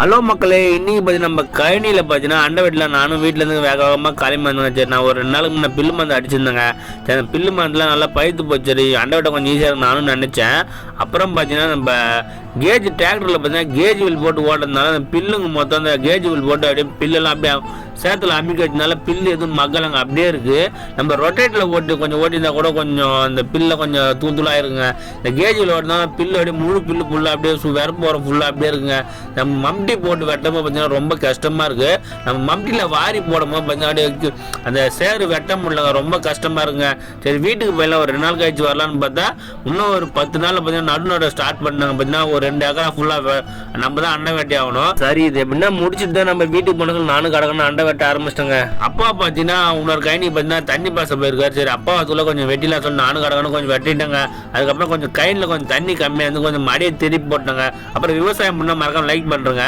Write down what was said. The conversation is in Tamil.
ஹலோ மக்களே இன்னைக்கு பார்த்தீங்கன்னா நம்ம கழனியில் பார்த்தீங்கன்னா அண்டை வீட்டில் நானும் வீட்டிலேருந்து வேக வேகமாக கிளம்பி வந்தேன் சரி நான் ஒரு ரெண்டு நாளுக்கு முன்னே பில்லு மருந்து அடிச்சிருந்தேங்க. சரி அந்த பில்லு மருந்துலாம் நல்லா பழுத்து போச்சு. சரி அண்டை வீட்டை கொஞ்சம் ஈஸியாக இருக்கும் நானும் நினச்சேன். அப்புறம் பார்த்தீங்கன்னா நம்ம கேஜ் டிராக்டரில் பார்த்தீங்கன்னா கேஜ் வில் போட்டு ஓட்டுறதுனால அந்த பில்லுங்க மொத்தம் அந்த கேஜ் வில் போட்டு அப்படியே பில்லெல்லாம் அப்படியே சேத்துல அம்மி கட்டினால பில்லு எதுவும் மக்கலங்க அப்படியே இருக்குது நம்ம ரொட்டேட்டில் ஓட்டு கொஞ்சம் ஓட்டியிருந்தா கூட கொஞ்சம் அந்த பில்லை கொஞ்சம் தூள் இருக்குங்க இந்த கேஜில் ஓட்டினா பில்லு அப்படியே முழு பில்லு ஃபுல்லாக அப்படியே சு போகிற ஃபுல்லாக அப்படியே இருக்குங்க. நம்ம மம்டி போட்டு வெட்டமோ பார்த்தீங்கன்னா ரொம்ப கஷ்டமாக இருக்குது நம்ம மம்டியில் வாரி போடும்போது பார்த்தீங்கன்னா அப்படியே அந்த சேரு வெட்ட முடியலங்க ரொம்ப கஷ்டமாக இருக்குங்க. சரி வீட்டுக்கு போயிடலாம் ஒரு ரெண்டு நாள் கழிச்சு வரலான்னு பார்த்தா இன்னும் ஒரு பத்து நாளில் பார்த்தீங்கன்னா நடுநட ஸ்டார்ட் பண்ணாங்க. பார்த்தீங்கன்னா ஒரு ரெண்டு ஏக்கரா ஃபுல்லாக நம்ம தான் அண்டை வெட்டி ஆகணும். சரி இது எப்படின்னா முடிச்சுட்டு தான் நம்ம வீட்டுக்கு போனதுக்கு நானும் கடக்கணும் அண்டை வெட்ட ஆரம்பிச்சிட்டேங்க. அப்பா பார்த்தீங்கன்னா இன்னொரு கைனி பார்த்தீங்கன்னா தண்ணி பாச போயிருக்காரு. சரி அப்பாவுக்குள்ள கொஞ்சம் வெட்டிலாம் சொல்லி நானும் கடகணும் கொஞ்சம் வெட்டிட்டேங்க. அதுக்கப்புறம் கொஞ்சம் கைனில் கொஞ்சம் தண்ணி கம்மியாக இருந்து கொஞ்சம் மடியை திருப்பி போட்டேங்க. அப்புறம் விவசாயம் பண்ணால் மறக்காம லைக் பண்ணுறேங்க